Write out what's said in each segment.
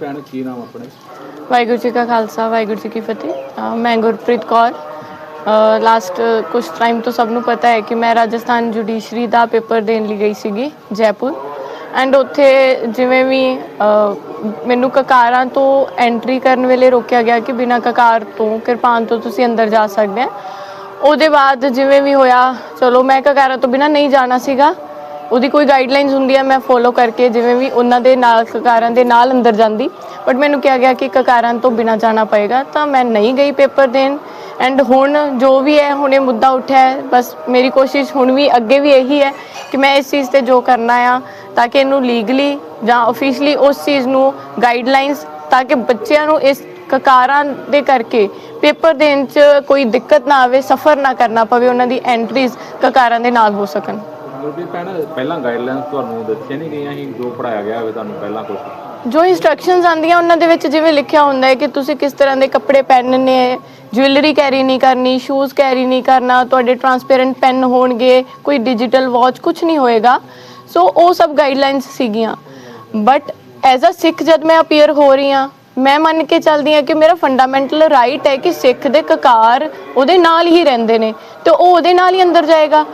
ਕੀ ਨਾਮ ਆਪਣਾ? ਵਾਹਿਗੁਰੂ ਜੀ ਕਾ ਖਾਲਸਾ ਵਾਹਿਗੁਰੂ ਜੀ ਕੀ ਫਤਿਹ। ਅ, ਮੈਂ ਗੁਰਪ੍ਰੀਤ ਕੌਰ। ਲਾਸਟ ਕੁਝ ਟਾਈਮ ਤੋਂ ਸਭ ਨੂੰ ਪਤਾ ਹੈ ਕਿ ਮੈਂ ਰਾਜਸਥਾਨ ਜੁਡੀਸ਼ਰੀ ਦਾ ਪੇਪਰ ਦੇਣ ਲਈ ਗਈ ਸੀਗੀ ਜੈਪੁਰ। ਐਂਡ ਉੱਥੇ ਜਿਵੇਂ ਵੀ ਅ, ਮੈਨੂੰ ਕਕਾਰਾਂ ਤੋਂ ਐਂਟਰੀ ਕਰਨ ਵੇਲੇ ਰੋਕਿਆ ਗਿਆ ਕਿ ਬਿਨਾਂ ਕਕਾਰ ਤੋਂ ਕਿਰਪਾਨ ਤੋਂ ਤੁਸੀਂ ਅੰਦਰ ਜਾ ਸਕਦੇ ਆ। ਉਹਦੇ ਬਾਅਦ ਜਿਵੇਂ ਵੀ ਹੋਇਆ ਚਲੋ ਮੈਂ ਕਕਾਰਾਂ ਤੋਂ ਬਿਨਾਂ ਨਹੀਂ ਜਾਣਾ ਸੀਗਾ। ਉਹਦੀ ਕੋਈ ਗਾਈਡਲਾਈਨਸ ਹੁੰਦੀ ਹੈ ਮੈਂ ਫੋਲੋ ਕਰਕੇ ਜਿਵੇਂ ਵੀ ਉਹਨਾਂ ਦੇ ਨਾਲ, ਕਕਾਰਾਂ ਦੇ ਨਾਲ ਅੰਦਰ ਜਾਂਦੀ। ਬਟ ਮੈਨੂੰ ਕਿਹਾ ਗਿਆ ਕਿ ਕਕਾਰਾਂ ਤੋਂ ਬਿਨਾ ਜਾਣਾ ਪਏਗਾ, ਤਾਂ ਮੈਂ ਨਹੀਂ ਗਈ ਪੇਪਰ ਦੇਣ। ਐਂਡ ਹੁਣ ਜੋ ਵੀ ਹੈ, ਹੁਣ ਇਹ ਮੁੱਦਾ ਉੱਠਿਆ ਹੈ। ਬਸ ਮੇਰੀ ਕੋਸ਼ਿਸ਼ ਹੁਣ ਵੀ ਅੱਗੇ ਵੀ ਇਹੀ ਹੈ ਕਿ ਮੈਂ ਇਸ ਚੀਜ਼ ਤੇ ਜੋ ਕਰਨਾ ਆ, ਤਾਂ ਕਿ ਇਹਨੂੰ ਲੀਗਲੀ ਜਾਂ ਆਫੀਸ਼ੀਅਲੀ ਉਸ ਚੀਜ਼ ਨੂੰ ਗਾਈਡਲਾਈਨਸ ਤਾਂ ਕਿ ਬੱਚਿਆਂ ਨੂੰ ਇਸ ਕਕਾਰਾਂ ਦੇ ਕਰਕੇ ਪੇਪਰ ਦੇਣ 'ਚ ਕੋਈ ਦਿੱਕਤ ਨਾ ਆਵੇ, ਸਫਰ ਨਾ ਕਰਨਾ ਪਵੇ, ਉਹਨਾਂ ਦੀ ਐਂਟਰੀਜ਼ ਕਕਾਰਾਂ ਦੇ ਨਾਲ ਹੋ ਸਕਣ। ਗੁਰਪ੍ਰੀਤ ਭੈਣ, ਪਹਿਲਾਂ ਗਾਈਡਲਾਈਨਸ ਤੁਹਾਨੂੰ ਦੱਸੀਆਂ ਨਹੀਂ ਗਈਆਂ ਸੀ, ਜੋ ਪੜਾਇਆ ਗਿਆ ਹੋਵੇ ਤੁਹਾਨੂੰ ਪਹਿਲਾਂ ਕੁਝ ਜੋ ਇਨਸਟਰਕਸ਼ਨਸ ਆਂਦੀਆਂ ਉਹਨਾਂ ਦੇ ਵਿੱਚ ਜਿਵੇਂ ਲਿਖਿਆ ਹੁੰਦਾ ਹੈ ਕਿ ਤੁਸੀਂ ਕਿਸ ਤਰ੍ਹਾਂ ਦੇ ਕੱਪੜੇ ਪਹਿਨਣੇ ਹੈ ਜੁਐਲਰੀ ਕੈਰੀ ਨਹੀਂ ਕਰਨੀ ਸ਼ੂਜ਼ ਕੈਰੀ ਨਹੀਂ ਕਰਨਾ, ਤੁਹਾਡੇ ਟਰਾਂਸਪੇਰੈਂਟ ਪੈਨ ਹੋਣਗੇ, ਕੋਈ ਡਿਜੀਟਲ ਵਾਚ ਕੁਝ ਨਹੀਂ ਹੋਏਗਾ। ਸੋ ਉਹ ਸਭ ਗਾਈਡਲਾਈਨਸ ਸੀਗੀਆਂ। ਬਟ ਐਜ਼ ਅ ਸਿੱਖ ਜਦ ਮੈਂ ਅਪੀਅਰ ਹੋ ਰਹੀ ਹਾਂ, ਮੈਂ ਮੰਨ ਕੇ ਚੱਲਦੀ ਹਾਂ ਕਿ ਮੇਰਾ ਫੰਡਾਮੈਂਟਲ ਰਾਈਟ ਹੈ ਕਿ ਸਿੱਖ ਦੇ ਕਕਾਰ ਉਹਦੇ ਨਾਲ ਹੀ ਰਹਿੰਦੇ ਨੇ, ਤੇ ਉਹ ਉਹਦੇ ਨਾਲ ਹੀ ਅੰਦਰ ਜਾਏਗਾ।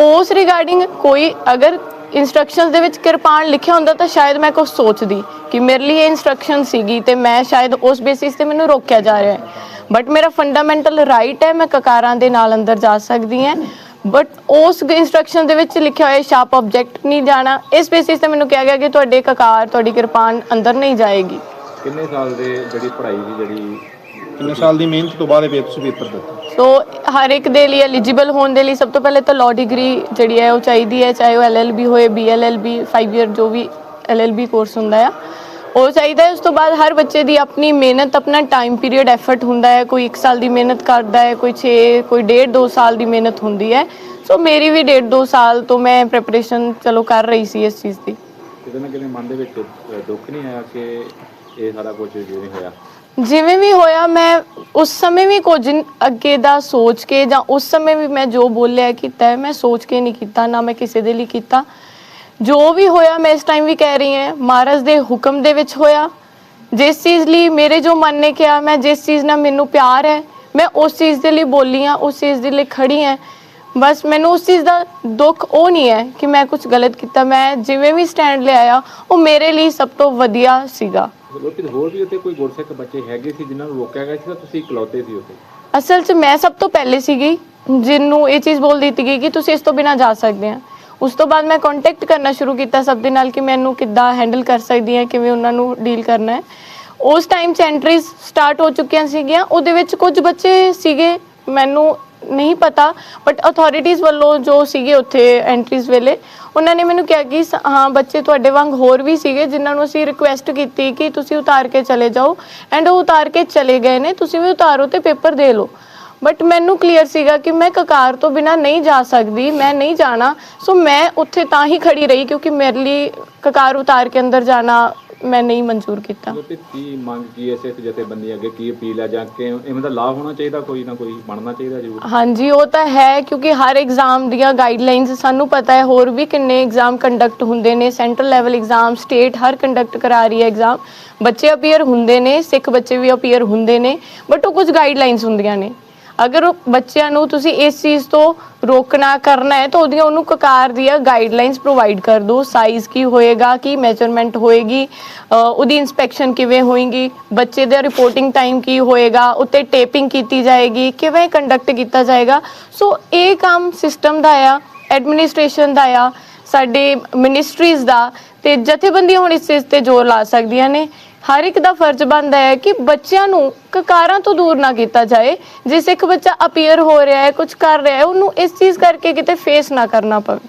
ਉਸ ਰਿਗਾਰਡਿੰਗ ਕੋਈ ਅਗਰ ਇਨਸਟਰਕਸ਼ਨਸ ਦੇ ਵਿੱਚ ਕਿਰਪਾਨ ਲਿਖਿਆ ਹੁੰਦਾ ਤਾਂ ਸ਼ਾਇਦ ਮੈਂ ਕੁਝ ਸੋਚਦੀ ਕਿ ਮੇਰੇ ਲਈ ਇਹ ਇਨਸਟਰਕਸ਼ਨ ਸੀਗੀ ਤੇ ਮੈਂ ਸ਼ਾਇਦ ਉਸ ਬੇਸਿਸ ਤੇ ਮੈਨੂੰ ਰੋਕਿਆ ਜਾ ਰਿਹਾ ਹੈ। ਬਟ ਮੇਰਾ ਫੰਡਾਮੈਂਟਲ ਰਾਈਟ ਹੈ, ਮੈਂ ਕਕਾਰਾਂ ਦੇ ਨਾਲ ਅੰਦਰ ਜਾ ਸਕਦੀ ਹਾਂ। ਬਟ ਉਸ ਇਨਸਟਰਕਸ਼ਨ ਦੇ ਵਿੱਚ ਲਿਖਿਆ ਹੋਇਆ ਸ਼ਾਰਪ ਆਬਜੈਕਟ ਨਹੀਂ ਜਾਣਾ। ਇਸ ਬੇਸਿਸ ਤੇ ਮੈਨੂੰ ਕਿਹਾ ਗਿਆ ਕਿ ਤੁਹਾਡੇ ਕਕਾਰ, ਤੁਹਾਡੀ ਕਿਰਪਾਨ ਅੰਦਰ ਨਹੀਂ ਜਾਏਗੀ। ਕਿੰਨੇ ਸਾਲ ਦੇ ਜਿਹੜੀ ਪੜ੍ਹਾਈ ਸੀ ਜਿਹੜੀ ਕਿੰਨੇ ਸਾਲ ਦੀ ਮਿਹਨਤ ਤੋਂ ਬਾਅਦ ਇਹ ਪੇਪਰ ਤੁਸੀਂ ਪੇਪਰ ਦਿੱਤਾ? ਸੋ ਹਰ ਇੱਕ ਦੇ ਲਈ ਐਲੀਜੀਬਲ ਹੋਣ ਦੇ ਲਈ ਸਭ ਤੋਂ ਪਹਿਲੇ ਤਾਂ ਲਾਅ ਡਿਗਰੀ ਜਿਹੜੀ ਹੈ ਉਹ ਚਾਹੀਦੀ ਹੈ ਚਾਹੇ ਉਹ ਐਲਐਲਬੀ ਹੋਏ ਬੀਐਲਐਲਬੀ 5 ਇਅਰ ਜੋ ਵੀ ਐਲਐਲਬੀ ਕੋਰਸ ਹੁੰਦਾ ਆ। ਉਹ ਚਾਹੀਦਾ ਹੈ ਉਸ ਤੋਂ ਬਾਅਦ ਹਰ ਬੱਚੇ ਦੀ ਆਪਣੀ ਮਿਹਨਤ ਆਪਣਾ ਟਾਈਮ ਪੀਰੀਅਡ ਐਫਰਟ ਹੁੰਦਾ ਹੈ। ਕੋਈ 1 ਸਾਲ ਦੀ ਮਿਹਨਤ ਕਰਦਾ ਹੈ ਕੋਈ 6 ਕੋਈ 1.5 2 ਸਾਲ ਦੀ ਮਿਹਨਤ ਹੁੰਦੀ ਹੈ। ਸੋ ਮੇਰੀ ਵੀ 1.5 2 ਸਾਲ ਤੋਂ ਮੈਂ ਪ੍ਰੈਪਰੇਸ਼ਨ ਚਲੋ ਕਰ ਰਹੀ ਸੀ ਇਸ ਚੀਜ਼ ਦੀ। ਕਿਤੇ ਨਾ ਕਿਤੇ ਮਨ ਦੇ ਵਿੱਚ ਦੁੱਖ ਨਹੀਂ ਆਇਆ ਕਿ ਇਹ ਸਾਰਾ ਕੁਝ ਜਿਵੇਂ ਹੋਇਆ। ਜਿਵੇਂ ਵੀ ਹੋਇਆ, ਮੈਂ ਉਸ ਸਮੇਂ ਵੀ ਕੁਝ ਅੱਗੇ ਦਾ ਸੋਚ ਕੇ ਜਾਂ ਉਸ ਸਮੇਂ ਵੀ ਮੈਂ ਜੋ ਬੋਲਿਆ ਕੀਤਾ ਹੈ, ਮੈਂ ਸੋਚ ਕੇ ਨਹੀਂ ਕੀਤਾ, ਨਾ ਮੈਂ ਕਿਸੇ ਦੇ ਲਈ ਕੀਤਾ। ਜੋ ਵੀ ਹੋਇਆ, ਮੈਂ ਇਸ ਟਾਈਮ ਵੀ ਕਹਿ ਰਹੀ ਹਾਂ, ਮਹਾਰਾਜ ਦੇ ਹੁਕਮ ਦੇ ਵਿੱਚ ਹੋਇਆ। ਜਿਸ ਚੀਜ਼ ਲਈ ਮੇਰੇ ਜੋ ਮਨ ਨੇ ਕਿਹਾ, ਮੈਂ ਜਿਸ ਚੀਜ਼ ਨਾਲ ਮੈਨੂੰ ਪਿਆਰ ਹੈ, ਮੈਂ ਉਸ ਚੀਜ਼ ਦੇ ਲਈ ਬੋਲੀ ਹਾਂ, ਉਸ ਚੀਜ਼ ਦੇ ਲਈ ਖੜੀ ਹਾਂ। ਬਸ ਮੈਨੂੰ ਉਸ ਚੀਜ਼ ਦਾ ਦੁੱਖ ਉਹ ਨਹੀਂ ਹੈ ਕਿ ਮੈਂ ਕੁਝ ਗਲਤ ਕੀਤਾ। ਮੈਂ ਜਿਵੇਂ ਵੀ ਸਟੈਂਡ ਲਿਆਇਆ ਉਹ ਮੇਰੇ ਲਈ ਸਭ ਤੋਂ ਵਧੀਆ ਸੀਗਾ। ਲੋਕੀ ਹੋਰ ਵੀ ਉੱਥੇ ਕੋਈ ਗੁਰਸਿੱਖ ਬੱਚੇ ਹੈਗੇ ਸੀ ਜਿਨ੍ਹਾਂ ਨੂੰ ਰੋਕਿਆ ਗਿਆ ਸੀ ਤਾਂ ਤੁਸੀਂ ਇਕਲੌਤੇ ਸੀ ਉੱਥੇ? ਅਸਲ 'ਚ ਮੈਂ ਸਭ ਤੋਂ ਪਹਿਲੇ ਸੀਗੀ ਜਿਹਨੂੰ ਇਹ ਚੀਜ਼ ਬੋਲ ਦਿੱਤੀ ਗਈ ਕਿ ਤੁਸੀਂ ਇਸ ਤੋਂ ਬਿਨਾ ਜਾ ਸਕਦੇ ਆ। ਉਸ ਤੋਂ ਬਾਅਦ ਮੈਂ ਕੰਟੈਕਟ ਕਰਨਾ ਸ਼ੁਰੂ ਕੀਤਾ ਸਭ ਦੇ ਨਾਲ ਕਿ ਮੈਨੂੰ ਕਿੱਦਾਂ ਹੈਂਡਲ ਕਰ ਸਕਦੀ ਹਾਂ ਕਿਵੇਂ ਉਹਨਾਂ ਨੂੰ ਡੀਲ ਕਰਨਾ ਹੈ। ਉਸ ਟਾਈਮ 'ਚ ਐਂਟਰੀਜ਼ ਸਟਾਰਟ ਹੋ ਚੁੱਕੀਆਂ ਸੀਗੀਆਂ ਉਹਦੇ ਵਿੱਚ ਕੁਝ ਬੱਚੇ ਸੀਗੇ ਮੈਨੂੰ ਨਹੀਂ ਪਤਾ ਬਟ ਅਥਾਰਟੀਜ਼ ਵੱਲੋਂ ਜੋ ਸੀਗੇ ਉੱਥੇ ਐਂਟਰੀਜ਼ ਵੇਲੇ, ਉਹਨਾਂ ਨੇ ਮੈਨੂੰ ਕਿਹਾ ਕਿ ਸ- ਹਾਂ, ਬੱਚੇ ਤੁਹਾਡੇ ਵਾਂਗ ਹੋਰ ਵੀ ਸੀਗੇ, ਜਿਨ੍ਹਾਂ ਨੂੰ ਅਸੀਂ ਰਿਕੁਐਸਟ ਕੀਤੀ ਕਿ ਤੁਸੀਂ ਉਤਾਰ ਕੇ ਚਲੇ ਜਾਓ ਐਂਡ ਉਹ ਉਤਾਰ ਕੇ ਚਲੇ ਗਏ ਨੇ, ਤੁਸੀਂ ਵੀ ਉਤਾਰੋ ਤੇ ਪੇਪਰ ਦੇ ਲਓ। ਬਟ ਮੈਨੂੰ ਕਲੀਅਰ ਸੀਗਾ ਕਿ ਮੈਂ ਕਕਾਰ ਤੋਂ ਬਿਨਾ ਨਹੀਂ ਜਾ ਸਕਦੀ, ਮੈਂ ਨਹੀਂ ਜਾਣਾ ਸੋ ਮੈਂ ਉੱਥੇ ਤਾਂ ਹੀ ਖੜੀ ਰਹੀ ਕਿਉਂਕਿ ਮੇਰੇ ਲਈ ਕਕਾਰ ਉਤਾਰ ਕੇ ਅੰਦਰ ਜਾਣਾ ਮੈਂ ਨਹੀਂ ਮਨਜ਼ੂਰ ਕੀਤਾ। ਲੋਕੀ ਕੀ ਮੰਗ ਕੀ ਐ ਸਿੱਖ ਜਥੇਬੰਦੀ ਅੱਗੇ ਕੀ ਅਪੀਲ ਹੈ ਜਾਂ ਕਿ ਇਵੇਂ ਦਾ ਲਾਭ ਹੋਣਾ ਚਾਹੀਦਾ ਕੋਈ ਨਾ ਕੋਈ ਬਣਨਾ ਚਾਹੀਦਾ ਜ਼ਰੂਰ। ਹਾਂਜੀ ਉਹ ਤਾਂ ਹੈ ਕਿਉਂਕਿ ਹਰ ਐਗਜ਼ਾਮ ਦੀਆਂ ਗਾਈਡਲਾਈਨਸ ਸਾਨੂੰ ਪਤਾ ਹੈ ਹੋਰ ਵੀ ਕਿੰਨੇ ਐਗਜ਼ਾਮ ਕੰਡਕਟ ਹੁੰਦੇ ਨੇ। ਸੈਂਟਰਲ ਲੈਵਲ ਐਗਜ਼ਾਮ ਸਟੇਟ ਹਰ ਕੰਡਕਟ ਕਰਾ ਰਹੀ ਹੈ ਐਗਜ਼ਾਮ ਬੱਚੇ ਅਪੀਅਰ ਹੁੰਦੇ ਨੇ ਸਿੱਖ ਬੱਚੇ ਵੀ ਅਪੀਅਰ ਹੁੰਦੇ ਨੇ ਬਟ ਉਹ ਕੁਝ ਗਾਈਡਲਾਈਨਸ ਹੁੰਦੀਆਂ ਨੇ। ਅਗਰ ਉਹ ਬੱਚਿਆਂ ਨੂੰ ਤੁਸੀਂ ਇਸ ਚੀਜ਼ ਤੋਂ ਰੋਕਣਾ ਕਰਨਾ ਹੈ, ਤਾਂ ਉਹਦੀਆਂ ਉਹਨੂੰ ਕਕਾਰ ਦੀਆਂ ਗਾਈਡਲਾਈਨਸ ਪ੍ਰੋਵਾਈਡ ਕਰ ਦਿਓ। ਸਾਈਜ਼ ਕੀ ਹੋਏਗਾ, ਕੀ ਮੈਜ਼ਰਮੈਂਟ ਹੋਏਗੀ ਉਹਦੀ ਇਨਸਪੈਕਸ਼ਨ ਕਿਵੇਂ ਹੋਏਗੀ, ਬੱਚੇ ਦਾ ਰਿਪੋਰਟਿੰਗ ਟਾਈਮ ਕੀ ਹੋਏਗਾ, ਉੱਤੇ ਟੇਪਿੰਗ ਕੀਤੀ ਜਾਏਗੀ, ਕਿਵੇਂ ਕੰਡਕਟ ਕੀਤਾ ਜਾਏਗਾ। ਸੋ ਇਹ ਕੰਮ ਸਿਸਟਮ ਦਾ ਆ ਐਡਮਿਨਿਸਟ੍ਰੇਸ਼ਨ ਦਾ ਆ, ਸਾਡੇ ਮਿਨਿਸਟਰੀਜ਼ ਦਾ, ਤੇ ਜਥੇਬੰਦੀਆਂ ਹੁਣ ਇਸ ਚੀਜ਼ ਤੇ ਜ਼ੋਰ ਲਾ ਸਕਦੀਆਂ ਨੇ। ਹਰ ਇੱਕ ਦਾ ਫਰਜ਼ ਬਣਦਾ ਹੈ ਕਿ ਬੱਚਿਆਂ ਨੂੰ ਕਕਾਰਾਂ ਤੋਂ ਦੂਰ ਨਾ ਕੀਤਾ ਜਾਏ। ਜੇ ਸਿੱਖ ਬੱਚਾ ਅਪੀਅਰ ਹੋ ਰਿਹਾ ਹੈ ਕੁਝ ਕਰ ਰਿਹਾ ਹੈ, ਉਹਨੂੰ ਇਸ ਚੀਜ਼ ਕਰਕੇ ਕਿਤੇ ਫੇਸ ਨਾ ਕਰਨਾ ਪਵੇ।